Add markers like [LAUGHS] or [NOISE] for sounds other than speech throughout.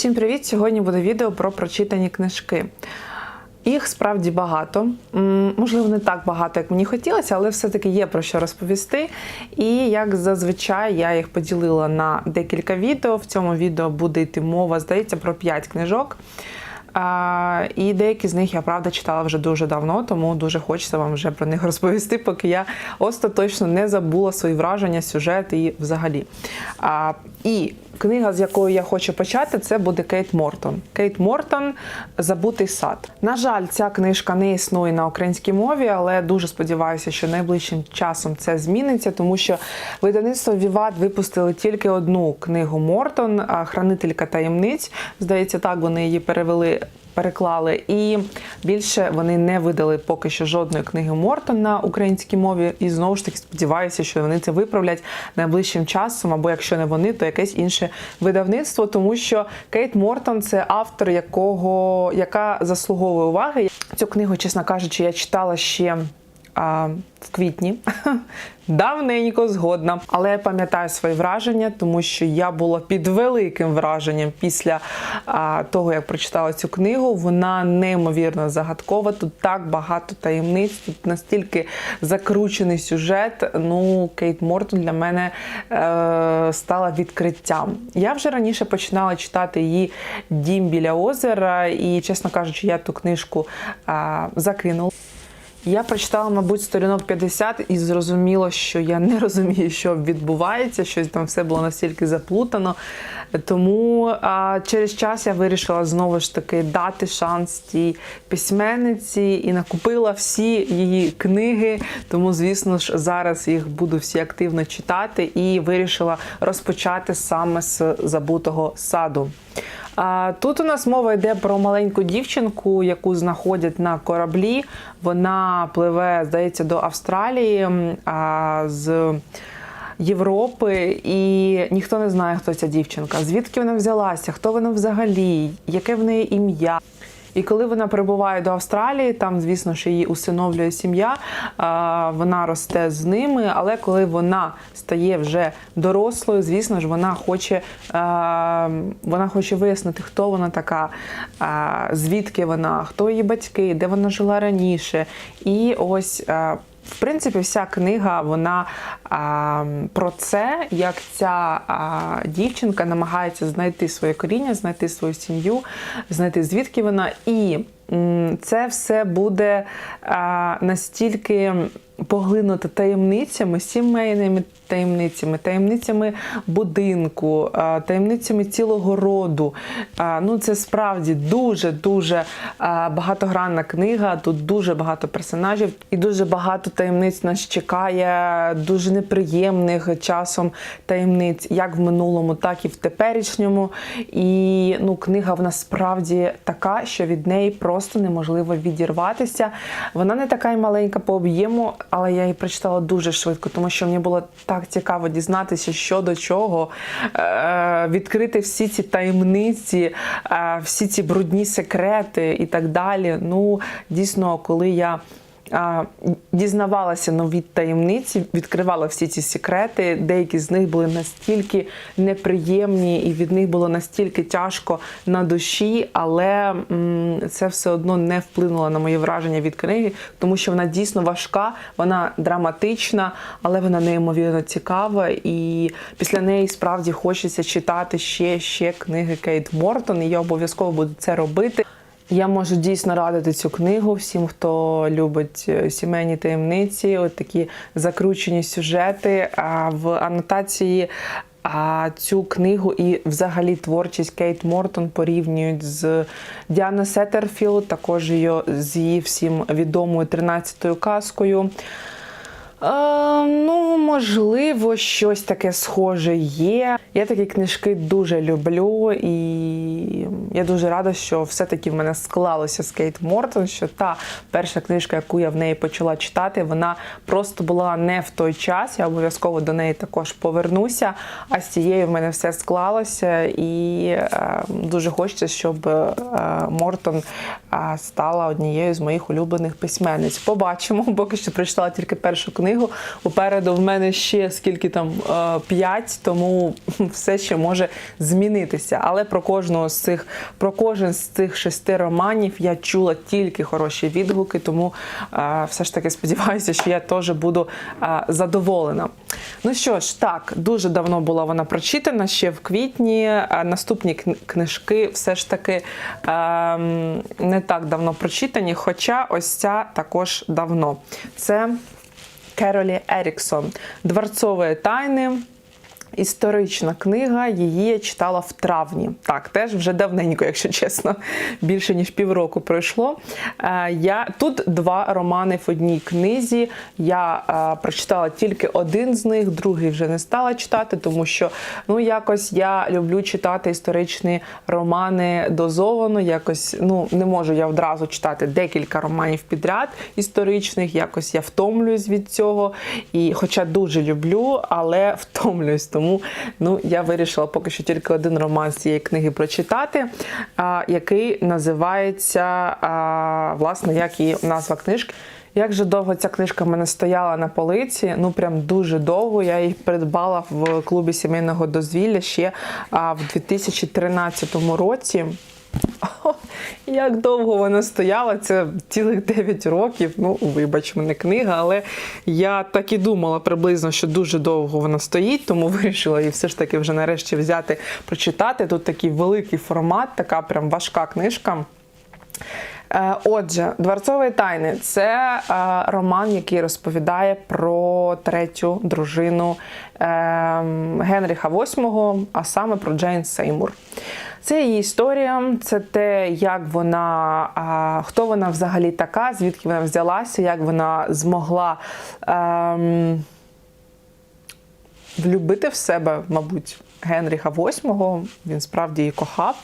Всім привіт! Сьогодні буде відео про прочитані книжки. Їх справді багато. Можливо, не так багато, як мені хотілося, але все-таки є про що розповісти. І як зазвичай я їх поділила на декілька відео. В цьому відео буде йти мова, здається, про 5 книжок. І деякі з них я правда читала вже дуже давно, тому дуже хочеться вам вже про них розповісти, поки я остаточно не забула свої враження, сюжет і взагалі. І книга, з якої я хочу почати, це буде Кейт Мортон. Кейт Мортон Забутий сад. На жаль, ця книжка не існує на українській мові, але дуже сподіваюся, що найближчим часом це зміниться, тому що видавництво Віват випустили тільки одну книгу Мортон, Хранителька таємниць. Здається, так вони її перевели. Переклали і більше вони не видали поки що жодної книги Мортон на українській мові. І знову ж таки сподіваюся, що вони це виправлять найближчим часом, або якщо не вони, то якесь інше видавництво, тому що Кейт Мортон це автор, якого яка заслуговує уваги. Цю книгу, чесно кажучи, я читала ще. А, в квітні [LAUGHS] давненько згодна, але я пам'ятаю свої враження, тому що я була під великим враженням після а, того, як прочитала цю книгу. Вона неймовірно загадкова. Тут так багато таємниць, тут настільки закручений сюжет. Ну, Кейт Мортон для мене е, стала відкриттям. Я вже раніше починала читати її Дім біля озера, і, чесно кажучи, я ту книжку а, закинула. Я прочитала, мабуть, сторінок 50 і зрозуміло, що я не розумію, що відбувається, щось там все було настільки заплутано. Тому а, через час я вирішила знову ж таки дати шанс тій письменниці і накупила всі її книги. Тому, звісно ж, зараз їх буду всі активно читати і вирішила розпочати саме з забутого саду. Тут у нас мова йде про маленьку дівчинку, яку знаходять на кораблі. Вона пливе, здається, до Австралії з Європи, і ніхто не знає, хто ця дівчинка, звідки вона взялася, хто вона взагалі, яке в неї ім'я. І коли вона прибуває до Австралії, там, звісно ж, її усиновлює сім'я, вона росте з ними. Але коли вона стає вже дорослою, звісно ж, вона хоче, вона хоче вияснити, хто вона така, звідки вона, хто її батьки, де вона жила раніше. І ось. В принципі, вся книга вона а, про це, як ця а, дівчинка намагається знайти своє коріння, знайти свою сім'ю, знайти звідки вона. І це все буде настільки поглинуто таємницями, сімейними таємницями, таємницями будинку, таємницями цілого роду. Ну, це справді дуже дуже багатогранна книга. Тут дуже багато персонажів і дуже багато таємниць нас чекає, дуже неприємних часом таємниць, як в минулому, так і в теперішньому. І ну, книга вона справді така, що від неї просто неможливо відірватися. Вона не така й маленька по об'єму, але я її прочитала дуже швидко, тому що мені було так цікаво дізнатися, що до чого, е, відкрити всі ці таємниці, е, всі ці брудні секрети і так далі. Ну, дійсно, коли я. Дізнавалася нові таємниці, відкривала всі ці секрети. Деякі з них були настільки неприємні, і від них було настільки тяжко на душі, але це все одно не вплинуло на моє враження від книги, тому що вона дійсно важка, вона драматична, але вона неймовірно цікава. І після неї справді хочеться читати ще ще книги Кейт Мортон. І я обов'язково буду це робити. Я можу дійсно радити цю книгу всім, хто любить е, сімейні таємниці, от такі закручені сюжети. А в анотації а цю книгу і взагалі творчість Кейт Мортон порівнюють з Діана Сеттерфілд, також її з її всім відомою 13-ю казкою. Е, ну, можливо, щось таке схоже є. Я такі книжки дуже люблю, і я дуже рада, що все-таки в мене склалося з Кейт Мортон, що та перша книжка, яку я в неї почала читати, вона просто була не в той час. Я обов'язково до неї також повернуся. А з цією в мене все склалося, і е, дуже хочеться, щоб е, Мортон е, стала однією з моїх улюблених письменниць. Побачимо, поки що прочитала тільки першу книгу. Книгу. Попереду в мене ще скільки там е, п'ять, тому [LAUGHS] все ще може змінитися. Але про кожного з цих, про кожен з цих шести романів я чула тільки хороші відгуки, тому е, все ж таки сподіваюся, що я теж буду е, задоволена. Ну що ж, так, дуже давно була вона прочитана, ще в квітні. Наступні книжки все ж таки ем, не так давно прочитані, хоча ось ця також давно. Це Керолі Еріксон. Дворцові тайни. Історична книга, її я читала в травні. Так, теж вже давненько, якщо чесно, більше ніж півроку пройшло. Е, Я тут два романи в одній книзі. Я е, прочитала тільки один з них, другий вже не стала читати, тому що ну якось я люблю читати історичні романи дозовано. Якось ну не можу я одразу читати декілька романів підряд історичних. Якось я втомлююсь від цього. І, хоча дуже люблю, але [LAUGHS] втомлююсь. Тому ну я вирішила поки що тільки один роман з цієї книги прочитати, а, який називається а, власне як і назва книжки. Як же довго ця книжка в мене стояла на полиці? Ну прям дуже довго. Я її придбала в клубі сімейного дозвілля ще а, в 2013 році. Як довго вона стояла, це цілих 9 років. Ну, вибач мене книга, але я так і думала приблизно, що дуже довго вона стоїть, тому вирішила її все ж таки вже нарешті взяти, прочитати. Тут такий великий формат, така прям важка книжка. Е, Отже, Дворцові тайни це е, роман, який розповідає про третю дружину е, Генріха VIII, а саме про Джейн Сеймур. Це її історія, це те, як вона, хто вона взагалі така, звідки вона взялася, як вона змогла. ем, влюбити в себе, мабуть, Генріха VIII, він справді її кохав.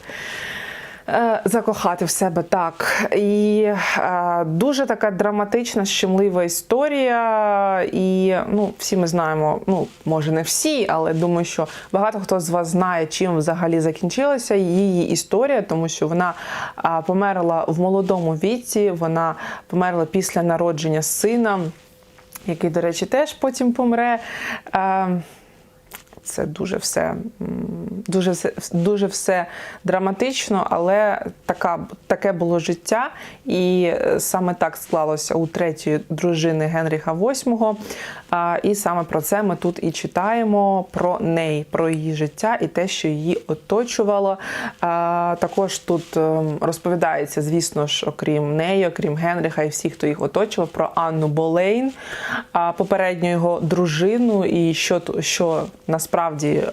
Е, Закохати в себе так. І е, дуже така драматична, щемлива історія. І ну, всі ми знаємо, ну, може, не всі, але думаю, що багато хто з вас знає, чим взагалі закінчилася її історія, тому що вона е, померла в молодому віці, вона померла після народження сина, який, до речі, теж потім помре. Е, це дуже все дуже, дуже все драматично, але така, таке було життя. І е, саме так склалося у третьої дружини Генріха VIII. І саме про це ми тут і читаємо про неї, про її життя і те, що її оточувало. Також тут ем, розповідається, звісно ж, окрім неї, окрім Генріха і всіх, хто їх оточував, про Анну Болейн, попередню його дружину, і що, що насправді. Е,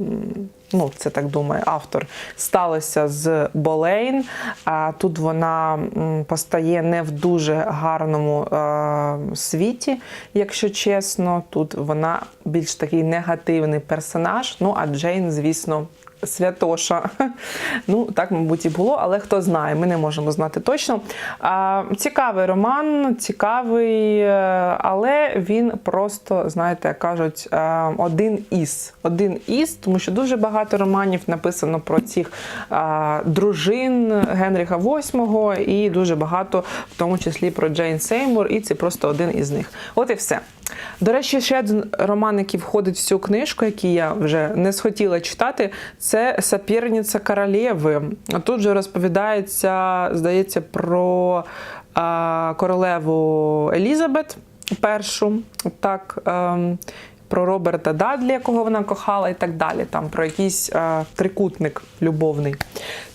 м, Ну, це так думає автор. Сталося з Болейн. А тут вона постає не в дуже гарному е, світі, якщо чесно. Тут вона більш такий негативний персонаж. Ну а Джейн, звісно, святоша. [LAUGHS] Ну, так, мабуть, і було, але хто знає, ми не можемо знати точно. Цікавий роман, цікавий, е, але він просто, знаєте, як кажуть, е, один із. Один із, тому що дуже багато романів написано про цих е, дружин Генріха VIII і дуже багато, в тому числі про Джейн Сеймур, і це просто один із них. От і все. До речі, ще один роман, який входить в цю книжку, який я вже не схотіла читати, це Сапірниця королеви. Тут же розповідається, здається, про королеву Елізабет першу. Так, ем, про Роберта Дадлі, якого вона кохала, і так далі. Там про якийсь е, трикутник любовний.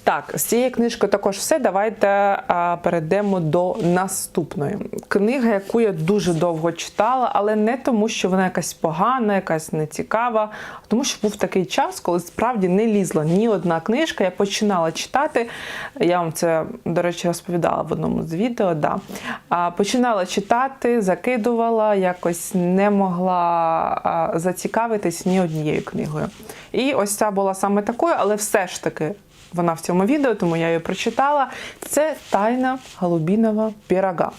Так, з цієї книжки також все. Давайте перейдемо до наступної. Книга, яку я дуже довго читала, але не тому, що вона якась погана, якась нецікава, а тому що був такий час, коли справді не лізла ні одна книжка. Я починала читати. Я вам це, до речі, розповідала в одному з відео. Да. Починала читати, закидувала, якось не могла зацікавитись ні однією книгою. І ось ця була саме такою, але все ж таки вона в цьому відео, тому я її прочитала. Це тайна голубіного пірога.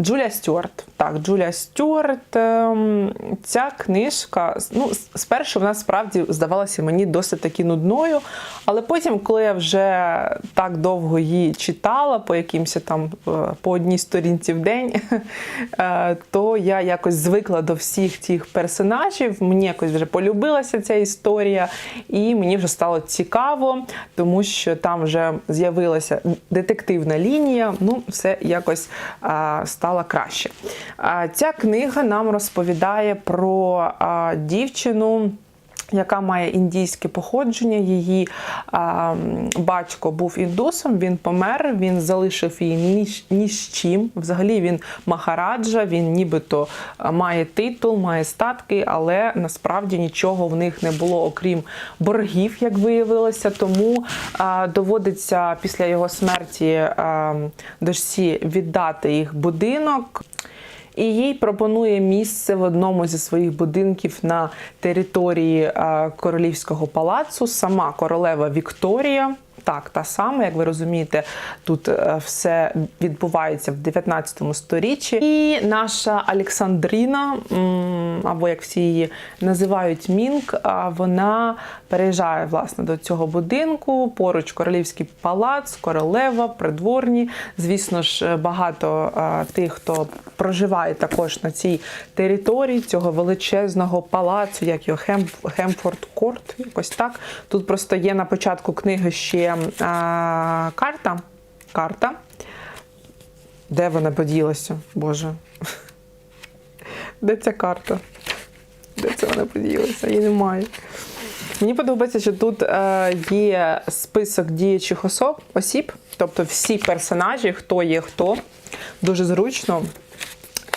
Джулія Стюарт. Так, Джулія Стюарт. ем, Ця книжка, ну, спершу вона справді здавалася мені досить таки нудною, але потім, коли я вже так довго її читала по якимось там е, по одній сторінці в день, [LAUGHS] е, то я якось звикла до всіх тих персонажів. Мені якось вже полюбилася ця історія, і мені вже стало цікаво, тому що там вже з'явилася детективна лінія. Ну, все якось стало краще. Ця книга нам розповідає про дівчину. Яка має індійське походження, її а, батько був індусом, він помер, він залишив її ні, ні з чим. Взагалі він махараджа, він нібито має титул, має статки, але насправді нічого в них не було, окрім боргів, як виявилося. Тому а, доводиться після його смерті а, дочці віддати їх будинок. І їй пропонує місце в одному зі своїх будинків на території королівського палацу. Сама королева Вікторія. Так, та сама, як ви розумієте, тут е, все відбувається в 19 сторіччі. І наша Олександріна, або як всі її називають Мінк, вона переїжджає власне до цього будинку. Поруч королівський палац, королева, придворні. Звісно ж, багато е, тих, хто проживає також на цій території цього величезного палацу, як його Хем, Хемфорд Корт, якось так. Тут просто є на початку книги ще е, карта. Карта. Де вона поділася? Боже. Де ця карта? Де це вона поділася? Її немає. Мені подобається, що тут е, є список діючих особ, осіб, тобто всі персонажі, хто є хто. Дуже зручно.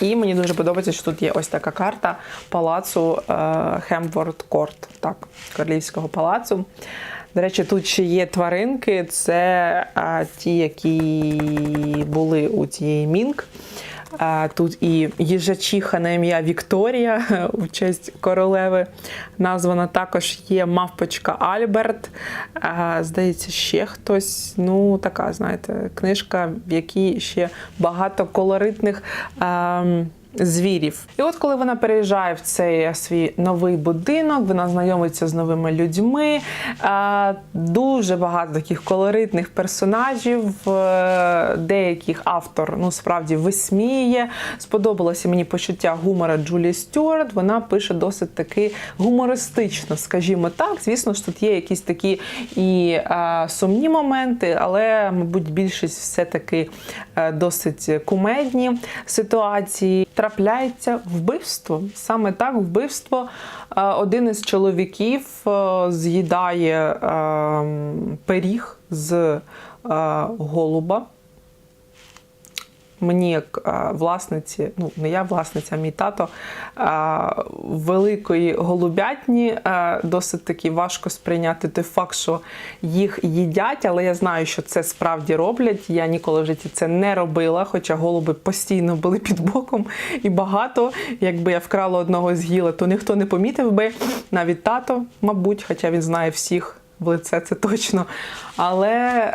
І мені дуже подобається, що тут є ось така карта палацу е, Хемворд Корт, так, королівського палацу. До речі, тут ще є тваринки, це е, ті, які були у цієї Мінк. Е, Тут і їжачиха на ім'я Вікторія [LAUGHS] у честь королеви названа. Також є мавпочка Альберт. Е, Здається, ще хтось. Ну, така, знаєте, книжка, в якій ще багато колоритних. ем, Звірів, і от коли вона переїжджає в цей свій новий будинок, вона знайомиться з новими людьми. Е, Дуже багато таких колоритних персонажів, е, деяких автор ну справді висміє. Сподобалося мені почуття гумора Джулії Стюарт. Вона пише досить таки гумористично, скажімо так. Звісно ж, тут є якісь такі і е, сумні моменти, але, мабуть, більшість все-таки е, досить кумедні ситуації. Трапляється вбивство. Саме так, вбивство. Е, Один із чоловіків е, з'їдає е, пиріг з е, голуба. Мені, як е, власниці, ну не я власниця, а мій тато е, великої голубятні, е, досить таки важко сприйняти той факт, що їх їдять, але я знаю, що це справді роблять. Я ніколи в житті це не робила, хоча голуби постійно були під боком і багато. Якби я вкрала одного з'їла, то ніхто не помітив би. Навіть тато, мабуть, хоча він знає всіх в лице, це точно. Але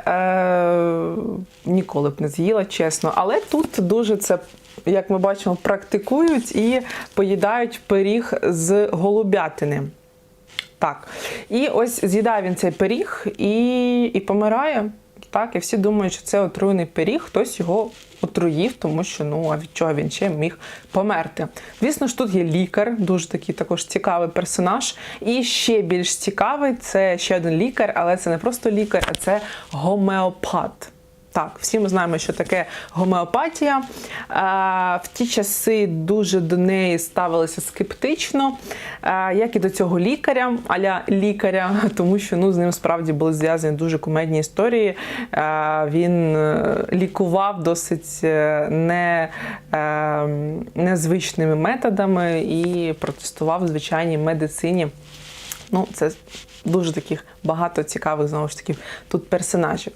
е, ніколи б не з'їла, чесно. Але тут дуже це. Як ми бачимо, практикують і поїдають пиріг з голубятини. Так. І ось з'їдає він цей пиріг і, і помирає. Так, і всі думають, що це отруйний пиріг, хтось його отруїв, тому що ну а від чого він ще міг померти. Звісно ж, тут є лікар, дуже такий також цікавий персонаж. І ще більш цікавий це ще один лікар, але це не просто лікар, а це гомеопат. Так, всі ми знаємо, що таке гомеопатія. Е, В ті часи дуже до неї ставилися скептично, е, як і до цього лікаря, аля лікаря, [LAUGHS] тому що ну, з ним справді були зв'язані дуже кумедні історії. Е, Він лікував досить не, незвичними методами і протестував в звичайній медицині. Ну, це дуже таких багато цікавих знову ж таки тут персонажів.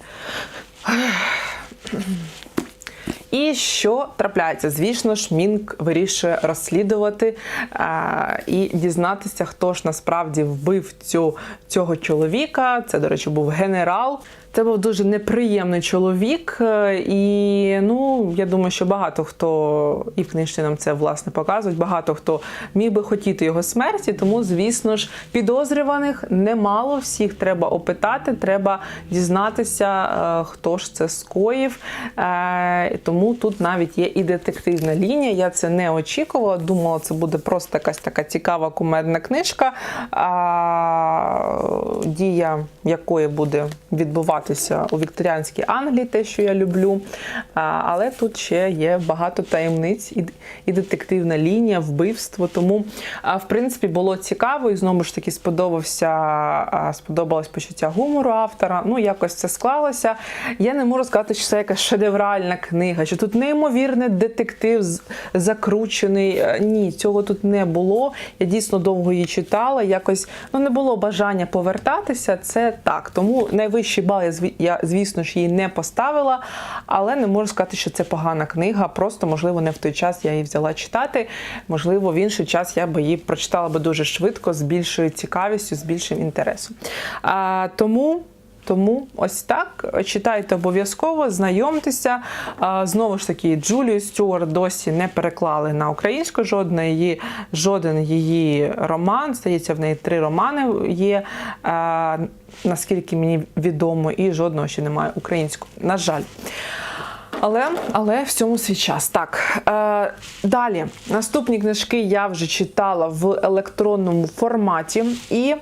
І що трапляється? Звісно ж, Мінк вирішує розслідувати е, і дізнатися, хто ж насправді вбив цю, цього чоловіка. Це, до речі, був генерал. Це був дуже неприємний чоловік, е, і ну я думаю, що багато хто і в книжці нам це власне показують. Багато хто міг би хотіти його смерті. Тому, звісно ж, підозрюваних немало. Всіх треба опитати, треба дізнатися, е, хто ж це скоїв. Е, Тому тут навіть є і детективна лінія. Я це не очікувала. Думала, це буде просто якась така цікава кумедна книжка, дія якої буде відбуватися у вікторіанській Англії, те, що я люблю. Але тут ще є багато таємниць і, і детективна лінія, вбивство. Тому, в принципі, було цікаво і знову ж таки сподобався, сподобалось почуття гумору автора. Ну, якось це склалося. Я не можу сказати, що це якась шедевральна книга, що тут неймовірний детектив закручений. Е, Ні, цього тут не було. Я дійсно довго її читала. Якось ну не було бажання повертатися. Це так. Тому найвищий бал я, я звісно ж її не поставила, але не можу сказати, що це погана книга. Просто можливо не в той час я її взяла читати. Можливо, в інший час я би її прочитала би дуже швидко, з більшою цікавістю, з більшим інтересом. А, тому. Тому ось так читайте обов'язково, знайомтеся. Знову ж таки, Джулію Стюарт досі не переклали на українську жодна її, жоден її роман. Здається, в неї три романи є, наскільки мені відомо, і жодного ще немає українського. На жаль. Але, але в цьому свій час. Так, е, далі. Наступні книжки я вже читала в електронному форматі. І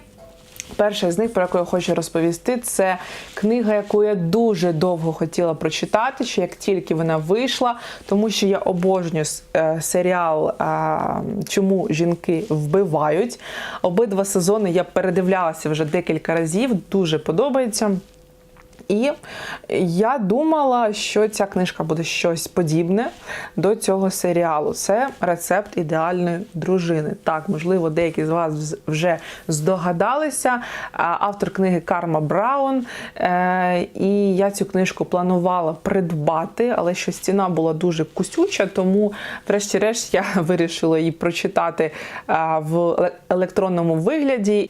перша з них, про яку я хочу розповісти, це книга, яку я дуже довго хотіла прочитати, ще як тільки вона вийшла, тому що я обожнюю е, серіал е, Чому жінки вбивають. Обидва сезони я передивлялася вже декілька разів, дуже подобається. І я думала, що ця книжка буде щось подібне до цього серіалу. Це рецепт ідеальної дружини. Так, можливо, деякі з вас вже здогадалися. Автор книги Карма Браун. Е, І я цю книжку планувала придбати, але щось ціна була дуже кусюча, тому, врешті-решт, я [LAUGHS] вирішила її прочитати в електронному вигляді.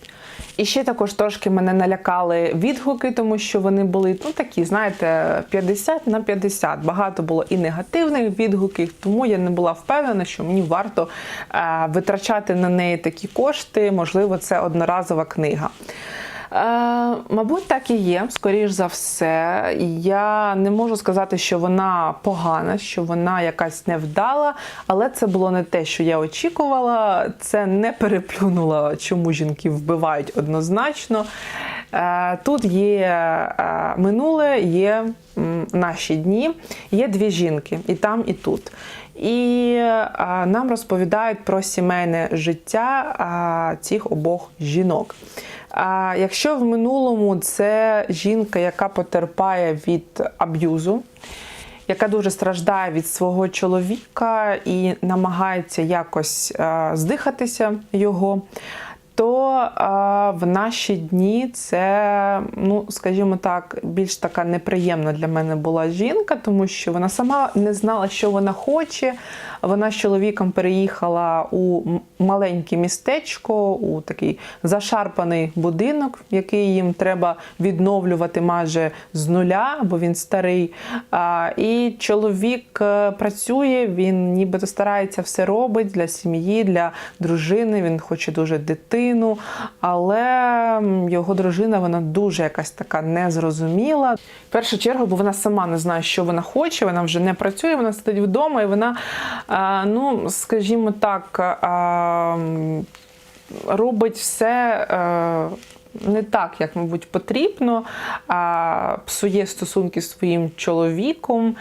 І ще також трошки мене налякали відгуки, тому що вони були ну такі, знаєте, 50 на 50. Багато було і негативних відгуків, тому я не була впевнена, що мені варто е, витрачати на неї такі кошти. Можливо, це одноразова книга. Е, мабуть, так і є, скоріш за все. Я не можу сказати, що вона погана, що вона якась невдала, але це було не те, що я очікувала. Це не переплюнуло, чому жінки вбивають однозначно. Е, тут є е, минуле, є наші дні, є дві жінки, і там, і тут. І нам розповідають про сімейне життя цих обох жінок. А якщо в минулому це жінка, яка потерпає від аб'юзу, яка дуже страждає від свого чоловіка і намагається якось е, здихатися його, то е, в наші дні це, ну скажімо так, більш така неприємна для мене була жінка, тому що вона сама не знала, що вона хоче. Вона з чоловіком переїхала у маленьке містечко, у такий зашарпаний будинок, який їм треба відновлювати майже з нуля, бо він старий. І чоловік е, працює, він нібито старається все робить для сім'ї, для дружини. Він хоче дуже дитину, але його дружина вона дуже якась така незрозуміла. В першу чергу, бо вона сама не знає, що вона хоче, вона вже не працює, вона сидить вдома і вона, е, ну скажімо так, е, робить все. Не так, як, мабуть, потрібно, а псує стосунки з своїм чоловіком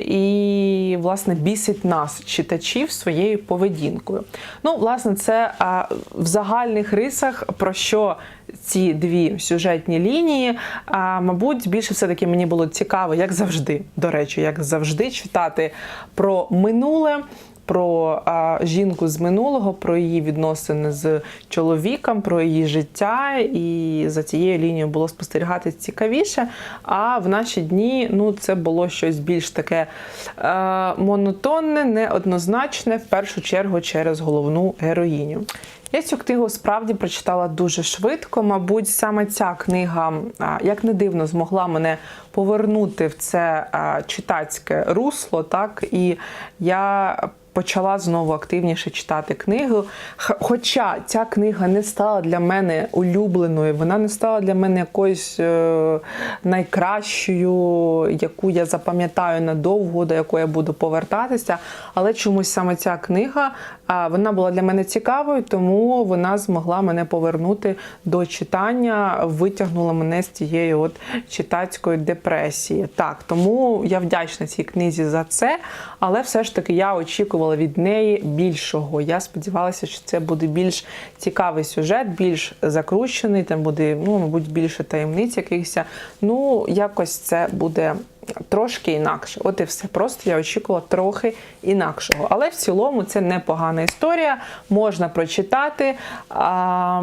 і, власне, бісить нас, читачів, своєю поведінкою. Ну, власне, це в загальних рисах про що ці дві сюжетні лінії. А, мабуть, більше все-таки мені було цікаво, як завжди, до речі, як завжди, читати про минуле про жінку з минулого, про її відносини з чоловіком, про її життя, і за цією лінією було спостерігати цікавіше. А в наші дні ну, це було щось більш таке монотонне, неоднозначне, в першу чергу через головну героїню. Я цю книгу справді прочитала дуже швидко. Мабуть, саме ця книга, як не дивно, змогла мене повернути в це читацьке русло. Так і я почала знову активніше читати книгу. Хоча ця книга не стала для мене улюбленою, вона не стала для мене якоюсь е, найкращою, яку я запам'ятаю надовго, до якої я буду повертатися. Але чомусь саме ця книга вона була для мене цікавою, тому вона змогла мене повернути до читання, витягнула мене з тієї от читацької депресії. Так, тому я вдячна цій книзі за це, але все ж таки я очікувала від неї більшого. Я сподівалася, що це буде більш цікавий сюжет, більш закручений, там буде, ну, мабуть, більше таємниць якихось. Ну, якось це буде. Трошки інакше, от і все. Просто я очікувала трохи інакшого. Але в цілому це непогана історія, можна прочитати. А,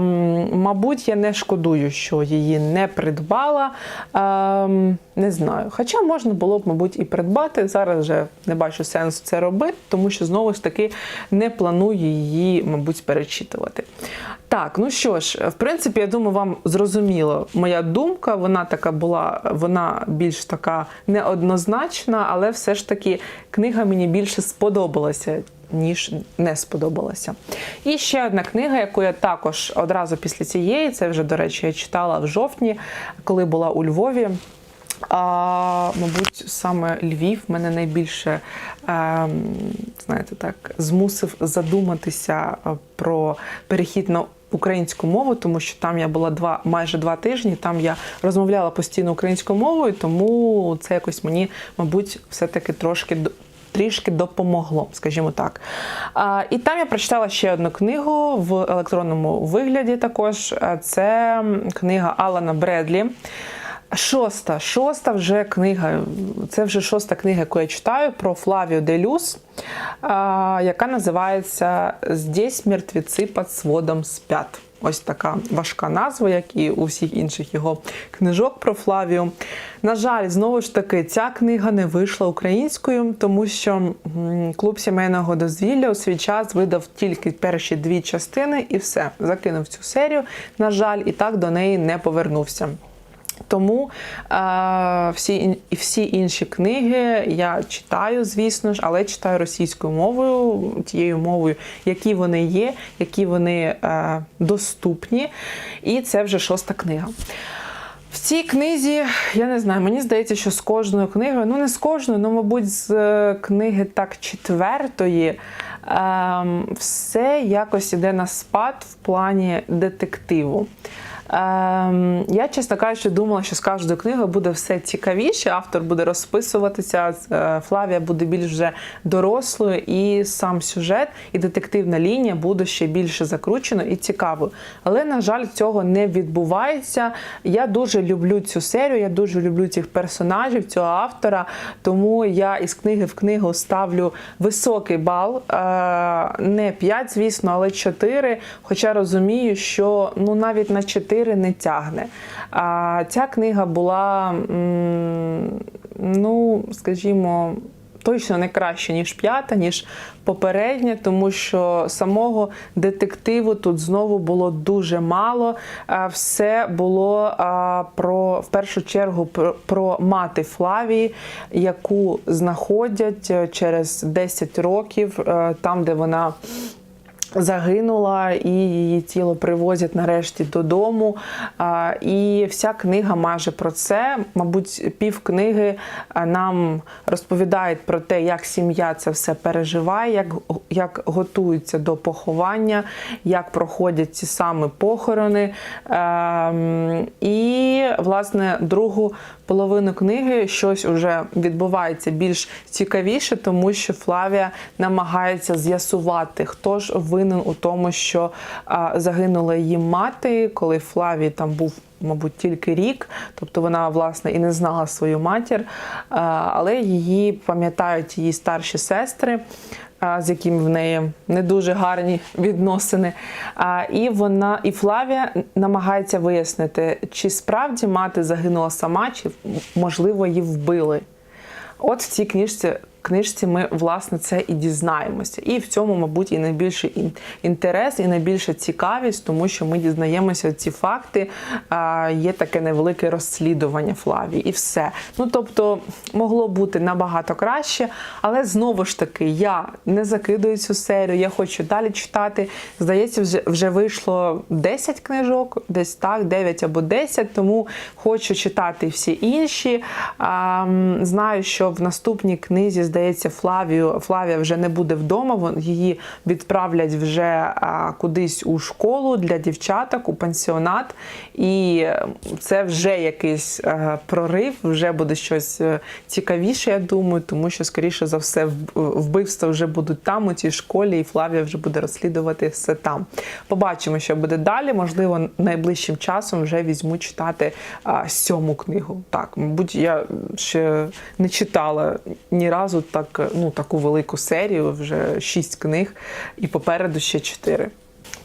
мабуть, я не шкодую, що її не придбала. А, не знаю. Хоча можна було б, мабуть, і придбати. Зараз вже не бачу сенсу це робити, тому що знову ж таки не планую її, мабуть, перечитувати. Так, ну що ж, в принципі, я думаю, вам зрозуміло моя думка. Вона така була, вона більш така неоднозначна, але все ж таки книга мені більше сподобалася. Ніж не сподобалася. І ще одна книга, яку я також одразу після цієї, це вже, до речі, я читала в жовтні, коли була у Львові. А, мабуть, саме Львів мене найбільше ем, знаєте, так, змусив задуматися е, про перехід на українську мову, тому що там я була два майже два тижні. Там я розмовляла постійно українською мовою, тому це якось мені, мабуть, все-таки трошки трішки допомогло, скажімо так. А, і там я прочитала ще одну книгу в електронному вигляді. Також це книга Алана Бредлі. Шоста, шоста вже книга. Це вже шоста книга, яку я читаю про Флавіо де Люс, яка називається Здесь мертвеці під сводом спят. Ось така важка назва, як і у всіх інших його книжок про Флавіо. На жаль, знову ж таки, ця книга не вийшла українською, тому що клуб сімейного дозвілля у свій час видав тільки перші дві частини і все, закинув цю серію. На жаль, і так до неї не повернувся. Тому е, всі, і всі інші книги я читаю, звісно ж, але читаю російською мовою, тією мовою, які вони є, які вони е, доступні. І це вже шоста книга. В цій книзі, я не знаю, мені здається, що з кожною книгою, ну не з кожною, ну, мабуть, з е, книги так четвертої, ем, все якось іде на спад в плані детективу. Ем, я, чесно кажучи, думала, що з кожною книгою буде все цікавіше. Автор буде розписуватися, е, Флавія буде більш вже дорослою, і сам сюжет і детективна лінія буде ще більше закручено і цікавою. Але, на жаль, цього не відбувається. Я дуже люблю цю серію, я дуже люблю цих персонажів, цього автора. Тому я із книги в книгу ставлю високий бал. Е, Не 5, звісно, але 4. Хоча розумію, що ну навіть на 4 не тягне. А ця книга була, ну, скажімо, точно не краще, ніж п'ята, ніж попередня, тому що самого детективу тут знову було дуже мало. Все було про в першу чергу про, про мати Флавії, яку знаходять е, через 10 років, е, там, де вона загинула, і її тіло привозять нарешті додому. І вся книга майже про це. Мабуть, пів книги нам розповідають про те, як сім'я це все переживає, як, як готуються до поховання, як проходять ці саме похорони. Ем, І, власне, другу половину книги щось уже відбувається більш цікавіше, тому що Флавія намагається з'ясувати, хто ж винен у тому, що загинула її мати, коли Флаві там був. Мабуть, тільки рік, тобто вона власне і не знала свою матір, але її пам'ятають її старші сестри, з якими в неї не дуже гарні відносини. І вона і Флавія намагається вияснити, чи справді мати загинула сама, чи можливо її вбили. От в цій книжці. Книжці ми власне це і дізнаємося, і в цьому, мабуть, і найбільший інтерес, і найбільша цікавість, тому що ми дізнаємося ці факти. Є таке невелике розслідування Флавії, і все. Ну тобто могло бути набагато краще, але знову ж таки я не закидую цю серію. Я хочу далі читати. Здається, вже вже вийшло 10 книжок, десь так, 9 або 10, тому хочу читати всі інші. Знаю, що в наступній книзі, здається, Флавію Флавія вже не буде вдома. вон- Її відправлять вже кудись у школу для дівчаток, у пансіонат. І е, це вже якийсь е, прорив, вже буде щось е, цікавіше, я думаю, тому що, скоріше за все, вб- вбивства вже будуть там, у цій школі, і Флавія вже буде розслідувати все там. Побачимо, що буде далі. Можливо, найближчим часом вже візьму читати сьому книгу. Так, мабуть, я ще не читала ні разу так, ну, таку велику серію, вже шість книг, і попереду ще чотири.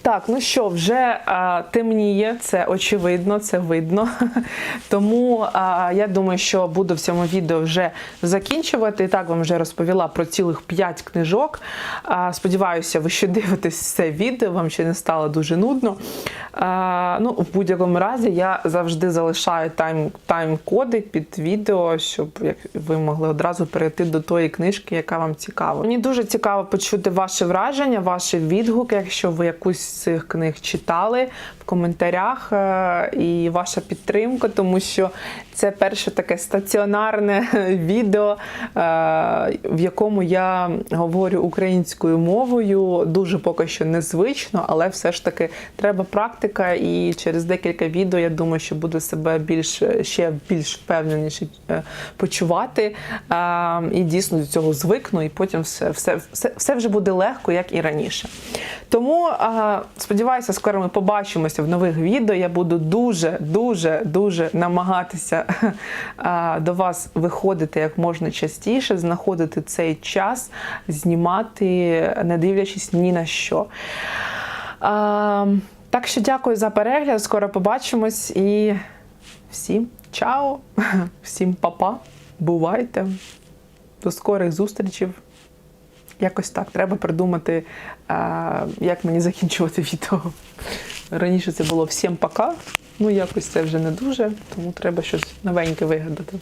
Так, ну що, вже а, темніє, це очевидно, це видно. [LAUGHS] Тому а, я думаю, що буду в цьому відео вже закінчувати. І так вам вже розповіла про цілих 5 книжок. А, сподіваюся, ви ще [LAUGHS] дивитесь це відео, вам ще не стало дуже нудно. А, ну, в будь-якому разі я завжди залишаю тайм, тайм-коди під відео, щоб як ви могли одразу перейти до тої книжки, яка вам цікава. Мені дуже цікаво почути ваші враження, ваші відгуки, якщо ви якусь цих книг читали в коментарях е, і ваша підтримка, тому що це перше таке стаціонарне [LAUGHS] відео, е, в якому я говорю українською мовою. Дуже поки що незвично, але все ж таки треба практика, і через декілька відео я думаю, що буду себе більш ще більш впевненіше е, почувати. Е, І дійсно до цього звикну, і потім все, все, все, все вже буде легко, як і раніше. Тому сподіваюся, скоро ми побачимося в нових відео. Я буду дуже, дуже, дуже намагатися [LAUGHS] до вас виходити як можна частіше, знаходити цей час, знімати, не дивлячись ні на що. Так що дякую за перегляд. Скоро побачимось і всім чао, [LAUGHS] всім папа, бувайте. До скорих зустрічей. Якось так. Треба придумати, як мені закінчувати [LAUGHS] відео. Раніше це було всім пока. Ну, якось це вже не дуже, тому треба щось новеньке вигадати.